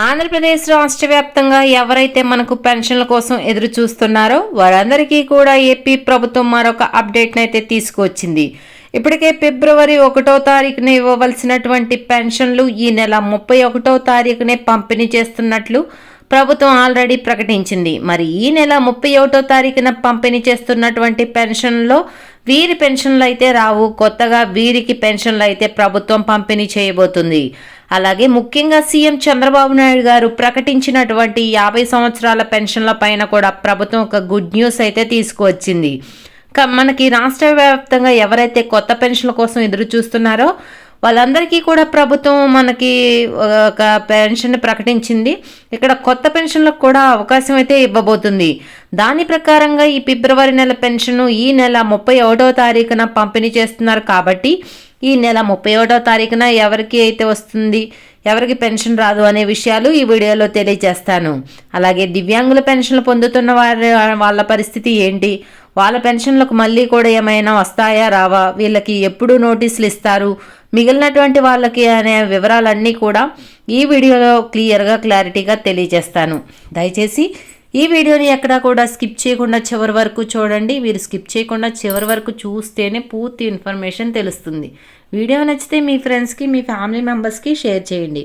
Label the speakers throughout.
Speaker 1: ఆంధ్రప్రదేశ్ రాష్ట్ర వ్యాప్తంగా ఎవరైతే మనకు పెన్షన్ల కోసం ఎదురు చూస్తున్నారో వారందరికీ కూడా ఏపీ ప్రభుత్వం మరొక అప్డేట్ని అయితే తీసుకువచ్చింది. ఇప్పటికే ఫిబ్రవరి ఒకటో తారీఖున ఇవ్వవలసినటువంటి పెన్షన్లు ఈ నెల ముప్పై ఒకటో తారీఖునే పంపిణీ చేస్తున్నట్లు ప్రభుత్వం ఆల్రెడీ ప్రకటించింది. మరి ఈ నెల ముప్పై ఒకటో తారీఖున పంపిణీ చేస్తున్నటువంటి పెన్షన్లో వీరి పెన్షన్లు అయితే రావు కొత్తగా వీరికి పెన్షన్లు అయితే ప్రభుత్వం పంపిణీ చేయబోతుంది. అలాగే ముఖ్యంగా సీఎం చంద్రబాబు నాయుడు గారు ప్రకటించినటువంటి యాభై సంవత్సరాల పెన్షన్ల పైన కూడా ప్రభుత్వం ఒక గుడ్ న్యూస్ అయితే తీసుకువచ్చింది. మనకి రాష్ట్ర వ్యాప్తంగా ఎవరైతే కొత్త పెన్షన్ల కోసం ఎదురు చూస్తున్నారో వాళ్ళందరికీ కూడా ప్రభుత్వం మనకి ఒక పెన్షన్ ప్రకటించింది. ఇక్కడ కొత్త పెన్షన్లకు కూడా అవకాశం అయితే ఇవ్వబోతుంది. దాని ప్రకారంగా ఈ ఫిబ్రవరి నెల పెన్షన్ ఈ నెల ముప్పై ఒకటో తారీఖున పంపిణీ చేస్తున్నారు కాబట్టి ఈ నెల ముప్పై ఒకటో తారీఖున ఎవరికి అయితే వస్తుంది ఎవరికి పెన్షన్ రాదు అనే విషయాలు ఈ వీడియోలో తెలియజేస్తాను. అలాగే దివ్యాంగుల పెన్షన్లు పొందుతున్న వారి వాళ్ళ పరిస్థితి ఏంటి? వాళ్ళ పెన్షన్లకు మళ్ళీ కూడా ఏమైనా వస్తాయా రావా? వీళ్ళకి ఎప్పుడు నోటీసులు ఇస్తారు? మిగిలినటువంటి వాళ్ళకి అనే వివరాలన్నీ కూడా ఈ వీడియోలో క్లియర్గా క్లారిటీగా తెలియజేస్తాను. దయచేసి ఈ వీడియోని ఎక్కడా కూడా స్కిప్ చేయకుండా చివరి వరకు చూడండి. మీరు స్కిప్ చేయకుండా చివరి వరకు చూస్తేనే పూర్తి ఇన్ఫర్మేషన్ తెలుస్తుంది. వీడియో నచ్చితే మీ ఫ్రెండ్స్కి మీ ఫ్యామిలీ మెంబర్స్కి షేర్ చేయండి.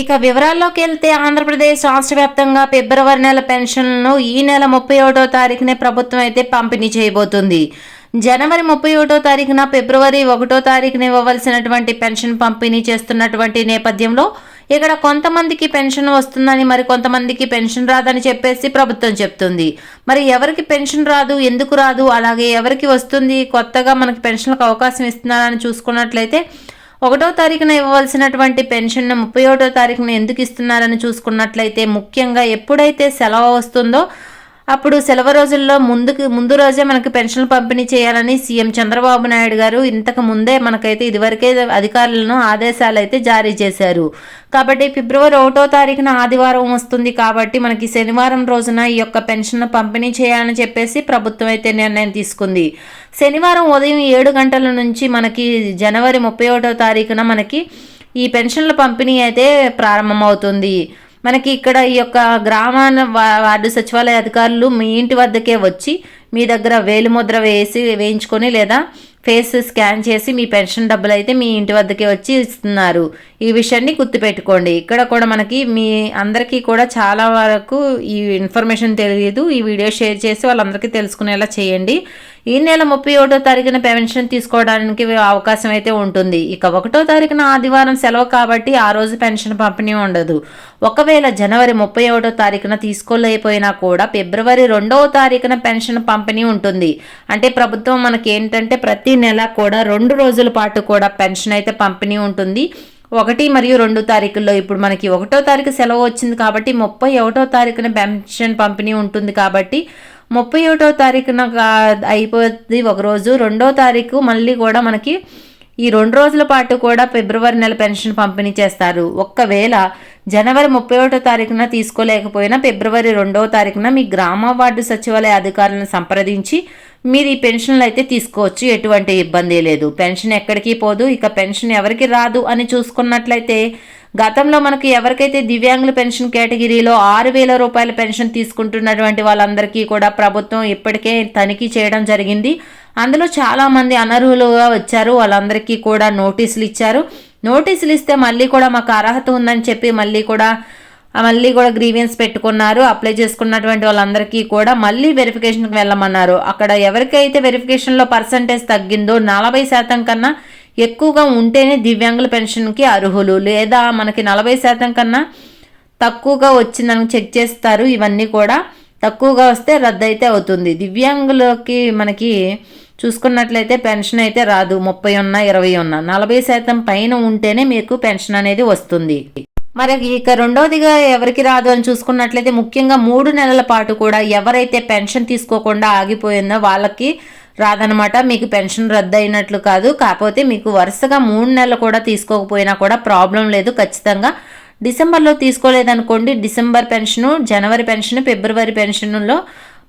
Speaker 1: ఇక వివరాల్లోకి వెళ్తే ఆంధ్రప్రదేశ్ రాష్ట్ర వ్యాప్తంగా ఫిబ్రవరి నెల పెన్షన్లను ఈ నెల ముప్పై ఒకటో తారీఖునే ప్రభుత్వం అయితే పంపిణీ చేయబోతుంది. జనవరి ముప్పై ఒకటో తారీఖున ఫిబ్రవరి ఒకటో తారీఖున ఇవ్వవలసినటువంటి పెన్షన్ పంపిణీ చేస్తున్నటువంటి నేపథ్యంలో ఇక్కడ కొంతమందికి పెన్షన్ వస్తుందని మరి కొంతమందికి పెన్షన్ రాదని చెప్పేసి ప్రభుత్వం చెప్తుంది. మరి ఎవరికి పెన్షన్ రాదు ఎందుకు రాదు అలాగే ఎవరికి వస్తుంది కొత్తగా మనకి పెన్షన్లకు అవకాశం ఇస్తున్నారని చూసుకున్నట్లయితే ఒకటో తారీఖున ఇవ్వవలసినటువంటి పెన్షన్ను ముప్పై ఒకటో తారీఖున ఎందుకు ఇస్తున్నారని చూసుకున్నట్లయితే ముఖ్యంగా ఎప్పుడైతే సెలవు వస్తుందో అప్పుడు సెలవు రోజుల్లో ముందుకు ముందు రోజే మనకి పెన్షన్లు పంపిణీ చేయాలని సీఎం చంద్రబాబు నాయుడు గారు ఇంతకు ముందే మనకైతే ఇదివరకే అధికారులను ఆదేశాలు అయితే జారీ చేశారు. కాబట్టి ఫిబ్రవరి ఒకటో తారీఖున ఆదివారం వస్తుంది కాబట్టి మనకి శనివారం రోజున ఈ యొక్క పెన్షన్ పంపిణీ చేయాలని చెప్పేసి ప్రభుత్వం అయితే నిర్ణయం తీసుకుంది. శనివారం ఉదయం ఏడు గంటల నుంచి మనకి జనవరి ముప్పై ఒకటో తారీఖున మనకి ఈ పెన్షన్ల పంపిణీ అయితే ప్రారంభమవుతుంది. మనకి ఇక్కడ ఈ యొక్క గ్రామాల వా- వార్డు సచివాలయ అధికారులు మీ ఇంటి వద్దకే వచ్చి మీ దగ్గర వేలిముద్ర వేసి వేయించుకొని లేదా ఫేస్ స్కాన్ చేసి మీ పెన్షన్ డబ్బులు అయితే మీ ఇంటి వద్దకే వచ్చి ఇస్తున్నారు. ఈ విషయాన్ని గుర్తుపెట్టుకోండి. ఇక్కడ కూడా మనకి మీ అందరికీ కూడా చాలా వరకు ఈ ఇన్ఫర్మేషన్ తెలియదు. ఈ వీడియో షేర్ చేసి వాళ్ళందరికీ తెలుసుకునేలా చేయండి. ఈ నెల ముప్పై ఒకటో తారీఖున పెన్షన్ తీసుకోవడానికి అవకాశం అయితే ఉంటుంది. ఇక ఒకటో తారీఖున ఆదివారం సెలవు కాబట్టి ఆ రోజు పెన్షన్ పంపిణీ ఉండదు. ఒకవేళ జనవరి ముప్పై ఒకటో తారీఖున తీసుకోలేకపోయినా కూడా ఫిబ్రవరి రెండవ తారీఖున పెన్షన్ పంపిణీ ఉంటుంది. అంటే ప్రభుత్వం మనకి ఏంటంటే ప్రతి నెల కూడా రెండు రోజుల పాటు కూడా పెన్షన్ అయితే పంపిణీ ఉంటుంది. ఒకటి మరియు రెండు తారీఖుల్లో ఇప్పుడు మనకి ఒకటో తారీఖు సెలవు వచ్చింది కాబట్టి ముప్పై ఒకటో తారీఖున పెన్షన్ పంపిణీ ఉంటుంది కాబట్టి ముప్పై ఒకటో తారీఖున అయిపోద్ది అయిపోతుంది ఒక రోజు. రెండో తారీఖు మళ్ళీ కూడా మనకి ఈ రెండు రోజుల పాటు కూడా ఫిబ్రవరి నెల పెన్షన్ పంపిణీ చేస్తారు. ఒక్కవేళ జనవరి ముప్పై ఒకటో తారీఖున తీసుకోలేకపోయినా ఫిబ్రవరి రెండవ తారీఖున మీ గ్రామ వార్డు సచివాలయ అధికారులను సంప్రదించి మీరు ఈ పెన్షన్లు అయితే తీసుకోవచ్చు. ఎటువంటి ఇబ్బంది లేదు. పెన్షన్ ఎక్కడికి పోదు. ఇక పెన్షన్ ఎవరికి రాదు అని చూసుకున్నట్లయితే గతంలో మనకి ఎవరికైతే దివ్యాంగుల పెన్షన్ కేటగిరీలో ఆరు వేల రూపాయల పెన్షన్ తీసుకుంటున్నటువంటి వాళ్ళందరికీ కూడా ప్రభుత్వం ఇప్పటికే తనిఖీ చేయడం జరిగింది. అందులో చాలామంది అనర్హులుగా వచ్చారు. వాళ్ళందరికీ కూడా నోటీసులు ఇచ్చారు. నోటీసులు ఇస్తే మళ్ళీ కూడా మాకు అర్హత ఉందని చెప్పి మళ్ళీ కూడా మళ్ళీ కూడా గ్రీవియన్స్ పెట్టుకున్నారు. అప్లై చేసుకున్నటువంటి వాళ్ళందరికీ కూడా మళ్ళీ వెరిఫికేషన్కి వెళ్ళమన్నారు. అక్కడ ఎవరికైతే వెరిఫికేషన్లో పర్సంటేజ్ తగ్గిందో నలభై శాతం కన్నా ఎక్కువగా ఉంటేనే దివ్యాంగుల పెన్షన్కి అర్హులు. లేదా మనకి నలభై శాతం కన్నా తక్కువగా వచ్చిందని చెక్ చేస్తారు. ఇవన్నీ కూడా తక్కువగా వస్తే రద్దు అయితే అవుతుంది. దివ్యాంగులకి మనకి చూసుకున్నట్లయితే పెన్షన్ అయితే రాదు. ముప్పై ఉన్నా ఇరవై ఉన్నా. నలభై శాతం పైన ఉంటేనే మీకు పెన్షన్ అనేది వస్తుంది. మరి ఇక రెండవదిగా ఎవరికి రాదు అని చూసుకున్నట్లయితే ముఖ్యంగా మూడు నెలల పాటు కూడా ఎవరైతే పెన్షన్ తీసుకోకుండా ఆగిపోయిందో వాళ్ళకి రాదనమాట మీకు పెన్షన్ రద్దు అయినట్లు కాదు. కాకపోతే మీకు వరుసగా మూడు నెలలు కూడా తీసుకోకపోయినా కూడా ప్రాబ్లం లేదు ఖచ్చితంగా. డిసెంబర్లో తీసుకోలేదనుకోండి. డిసెంబర్ పెన్షను జనవరి పెన్షన్ ఫిబ్రవరి పెన్షన్లో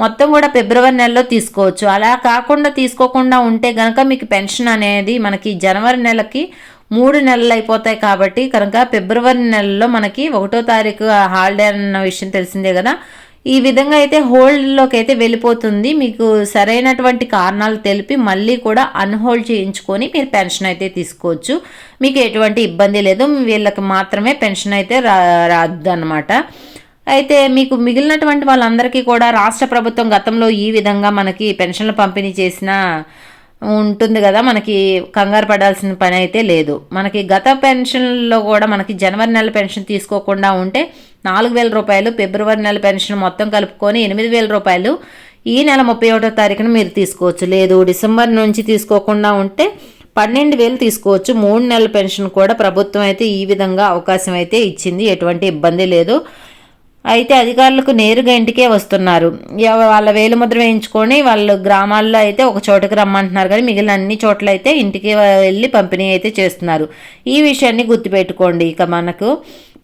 Speaker 1: మొత్తం కూడా ఫిబ్రవరి నెలలో తీసుకోవచ్చు. అలా కాకుండా తీసుకోకుండా ఉంటే కనుక మీకు పెన్షన్ అనేది మనకి జనవరి నెలకి మూడు నెలలు అయిపోతాయి కాబట్టి కనుక ఫిబ్రవరి నెలలో మనకి ఒకటో తారీఖు హాలిడే అన్న విషయం తెలిసిందే కదా. ఈ విధంగా అయితే హోల్డ్లోకి అయితే వెళ్ళిపోతుంది. మీకు సరైనటువంటి కారణాలు తెలిపి మళ్ళీ కూడా అన్హోల్డ్ చేయించుకొని మీరు పెన్షన్ అయితే తీసుకోవచ్చు. మీకు ఎటువంటి ఇబ్బంది లేదు. వీళ్ళకి మాత్రమే పెన్షన్ అయితే రా రాదు అనమాట అయితే మీకు మిగిలినటువంటి వాళ్ళందరికీ కూడా రాష్ట్ర ప్రభుత్వం గతంలో ఈ విధంగా మనకి పెన్షన్లు పంపిణీ చేసిన ఉంటుంది కదా మనకి కంగారు పడాల్సిన పని అయితే లేదు. మనకి గత పెన్షన్లో కూడా మనకి జనవరి నెల పెన్షన్ తీసుకోకుండా ఉంటే నాలుగు వేల రూపాయలు ఫిబ్రవరి నెల పెన్షన్ మొత్తం కలుపుకొని ఎనిమిది వేల రూపాయలు ఈ నెల ముప్పై ఒకటో తారీఖున మీరు తీసుకోవచ్చు. లేదు డిసెంబర్ నుంచి తీసుకోకుండా ఉంటే పన్నెండు వేలు తీసుకోవచ్చు. మూడు నెలల పెన్షన్ కూడా ప్రభుత్వం అయితే ఈ విధంగా అవకాశం అయితే ఇచ్చింది. ఎటువంటి ఇబ్బంది లేదు. అయితే అధికారులకు నేరుగా ఇంటికే వస్తున్నారు. వాళ్ళ వేలుముద్ర వేయించుకొని వాళ్ళు గ్రామాల్లో అయితే ఒక చోటకి రమ్మంటున్నారు కానీ మిగిలిన అన్ని చోట్ల అయితే ఇంటికి వెళ్ళి పంపిణీ అయితే చేస్తున్నారు. ఈ విషయాన్ని గుర్తుపెట్టుకోండి. ఇక మనకు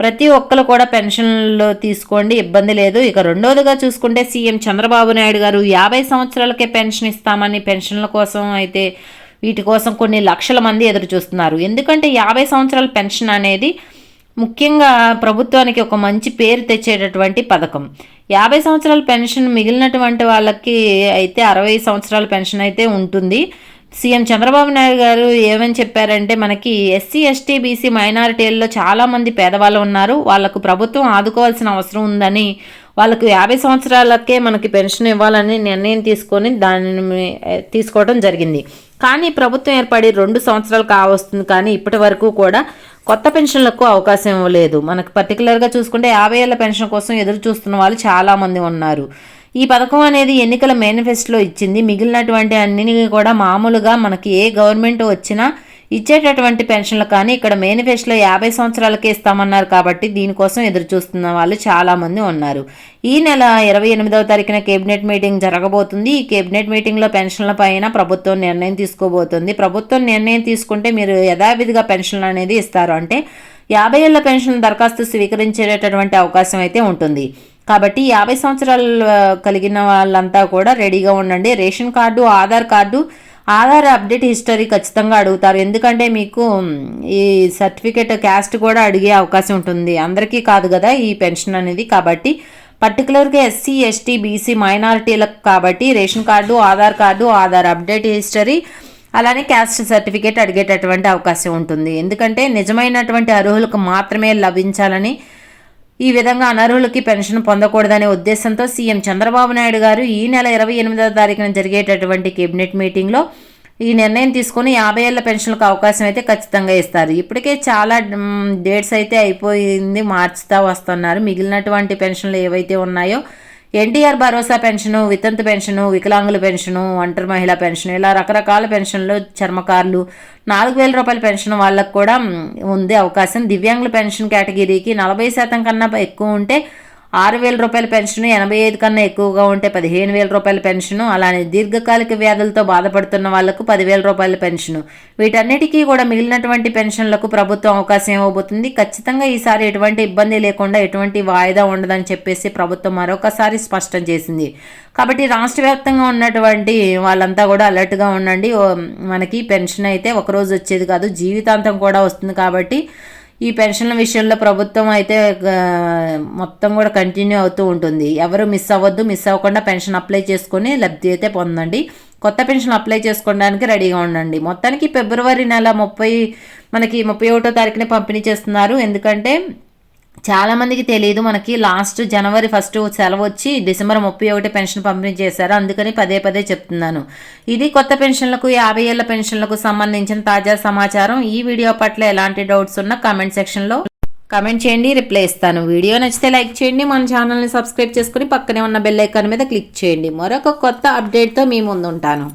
Speaker 1: ప్రతి ఒక్కరు కూడా పెన్షన్లు తీసుకోండి ఇబ్బంది లేదు. ఇక రెండోదిగా చూసుకుంటే సీఎం చంద్రబాబు నాయుడు గారు యాభై సంవత్సరాలకే పెన్షన్ ఇస్తామని పెన్షన్ల కోసం అయితే వీటి కోసం కొన్ని లక్షల మంది ఎదురు చూస్తున్నారు. ఎందుకంటే యాభై సంవత్సరాల పెన్షన్ అనేది ముఖ్యంగా ప్రభుత్వానికి ఒక మంచి పేరు తెచ్చేటటువంటి పథకం. యాభై సంవత్సరాల పెన్షన్ మిగిలినటువంటి వాళ్ళకి అయితే అరవై సంవత్సరాల పెన్షన్ అయితే ఉంటుంది. సీఎం చంద్రబాబు నాయుడు గారు ఏమని చెప్పారంటే మనకి ఎస్సీ ఎస్టీ బీసీ మైనారిటీల్లో చాలామంది పేదవాళ్ళు ఉన్నారు. వాళ్ళకు ప్రభుత్వం ఆదుకోవాల్సిన అవసరం ఉందని వాళ్ళకు యాభై సంవత్సరాలకే మనకి పెన్షన్ ఇవ్వాలని నిర్ణయం తీసుకొని దానిని తీసుకోవడం జరిగింది. కానీ ప్రభుత్వం ఏర్పడి రెండు సంవత్సరాలు కావస్తుంది. కానీ ఇప్పటి వరకు కూడా కొత్త పెన్షన్లకు అవకాశం ఇవ్వలేదు మనకు పర్టికులర్గా చూసుకుంటే యాభై ఏళ్ళ పెన్షన్ కోసం ఎదురు చూస్తున్న వాళ్ళు చాలామంది ఉన్నారు. ఈ పథకం అనేది ఎన్నికల మేనిఫెస్టోలో ఇచ్చింది. మిగిలినటువంటి అన్ని కూడా మామూలుగా మనకి ఏ గవర్నమెంట్ వచ్చినా ఇచ్చేటటువంటి పెన్షన్లు కానీ ఇక్కడ మేనిఫెస్టోలో యాభై సంవత్సరాలకే ఇస్తామన్నారు కాబట్టి దీనికోసం ఎదురు చూస్తున్న వాళ్ళు చాలామంది ఉన్నారు. ఈ నెల ఇరవై ఎనిమిదవ తారీఖున కేబినెట్ మీటింగ్ జరగబోతుంది. ఈ కేబినెట్ మీటింగ్లో పెన్షన్ల పైన ప్రభుత్వం నిర్ణయం తీసుకోబోతుంది. ప్రభుత్వం నిర్ణయం తీసుకుంటే మీరు యథావిధిగా పెన్షన్లు అనేది ఇస్తారు అంటే యాభై ఏళ్ళ పెన్షన్ దరఖాస్తు స్వీకరించేటటువంటి అవకాశం అయితే ఉంటుంది. కాబట్టి యాభై సంవత్సరాలు కలిగిన వాళ్ళంతా కూడా రెడీగా ఉండండి. Ration card Aadhaar card Aadhaar update history ఖచ్చితంగా అడుగుతారు. ఎందుకంటే మీకు ఈ సర్టిఫికేట్ క్యాస్ట్ కూడా అడిగే అవకాశం ఉంటుంది. అందరికీ కాదు కదా ఈ పెన్షన్ అనేది. కాబట్టి పర్టికులర్గా ఎస్సీ ఎస్టీ బీసీ మైనారిటీలకు కాబట్టి ration card Aadhaar card Aadhaar update history అలానే క్యాస్ట్ సర్టిఫికేట్ అడిగేటటువంటి అవకాశం ఉంటుంది. ఎందుకంటే నిజమైనటువంటి అర్హులకు మాత్రమే లభించాలని ఈ విధంగా అనర్హులకి పెన్షన్ పొందకూడదనే ఉద్దేశంతో సీఎం చంద్రబాబు నాయుడు గారు ఈ నెల ఇరవై ఎనిమిదవ తారీఖున జరిగేటటువంటి కేబినెట్ మీటింగ్లో ఈ నిర్ణయం తీసుకుని యాభై ఏళ్ళ పెన్షన్లకు అవకాశం అయితే ఖచ్చితంగా ఇస్తారు. ఇప్పటికే చాలా డేట్స్ అయితే అయిపోయింది మార్చుతా వస్తున్నారు. మిగిలినటువంటి పెన్షన్లు ఏవైతే ఉన్నాయో ఎన్టీఆర్ భరోసా పెన్షను వితంతు పెన్షను వికలాంగుల పెన్షను ఒంటరి మహిళా పెన్షన్ ఇలా రకరకాల పెన్షన్లు చర్మకారులు నాలుగు వేల రూపాయల పెన్షన్ వాళ్ళకు కూడా ఉంది అవకాశం. దివ్యాంగుల పెన్షన్ కేటగిరీకి నలభై శాతం కన్నా ఎక్కువ ఉంటే ఆరు వేల రూపాయల పెన్షన్ ఎనభై ఐదు కన్నా ఎక్కువగా ఉంటే పదిహేను వేల రూపాయల పెన్షన్ అలానే దీర్ఘకాలిక వ్యాధులతో బాధపడుతున్న వాళ్ళకు పదివేల రూపాయల పెన్షన్. వీటన్నిటికీ కూడా మిగిలినటువంటి పెన్షన్లకు ప్రభుత్వం అవకాశం ఇవ్వబోతుంది. ఖచ్చితంగా ఈసారి ఎటువంటి ఇబ్బంది లేకుండా ఎటువంటి వాయిదా ఉండదని చెప్పేసి ప్రభుత్వం మరొకసారి స్పష్టం చేసింది. కాబట్టి రాష్ట్ర వ్యాప్తంగా ఉన్నటువంటి వాళ్ళంతా కూడా అలర్ట్గా ఉండండి. మనకి పెన్షన్ అయితే ఒకరోజు వచ్చేది కాదు జీవితాంతం కూడా వస్తుంది కాబట్టి ఈ పెన్షన్ల విషయంలో ప్రభుత్వం అయితే మొత్తం కూడా కంటిన్యూ అవుతూ ఉంటుంది. ఎవరు మిస్ అవ్వద్దు మిస్ అవ్వకుండా పెన్షన్ అప్లై చేసుకొని లబ్ధి అయితే పొందండి. కొత్త పెన్షన్ అప్లై చేసుకోవడానికి రెడీగా ఉండండి. మొత్తానికి ఫిబ్రవరి నెల ముప్పై మనకి ముప్పై ఒకటో తారీఖునే పంపిణీ చేస్తున్నారు. ఎందుకంటే చాలామందికి తెలియదు మనకి లాస్ట్ జనవరి ఫస్ట్ సెలవు వచ్చి డిసెంబర్ ముప్పై ఒకటి పెన్షన్ పంపిణీ చేశారు. అందుకని పదే పదే చెప్తున్నాను. ఇది కొత్త పెన్షన్లకు యాభై ఏళ్ళ పెన్షన్లకు సంబంధించిన తాజా సమాచారం. ఈ వీడియో పట్ల ఎలాంటి డౌట్స్ ఉన్నా కామెంట్ సెక్షన్లో కామెంట్ చేయండి. రిప్లై ఇస్తాను. వీడియో నచ్చితే లైక్ చేయండి. మన ఛానల్ని సబ్స్క్రైబ్ చేసుకుని పక్కనే ఉన్న బెల్ ఐకాన్ మీద క్లిక్ చేయండి. మరొక కొత్త అప్డేట్తో మీ ముందు ఉంటాను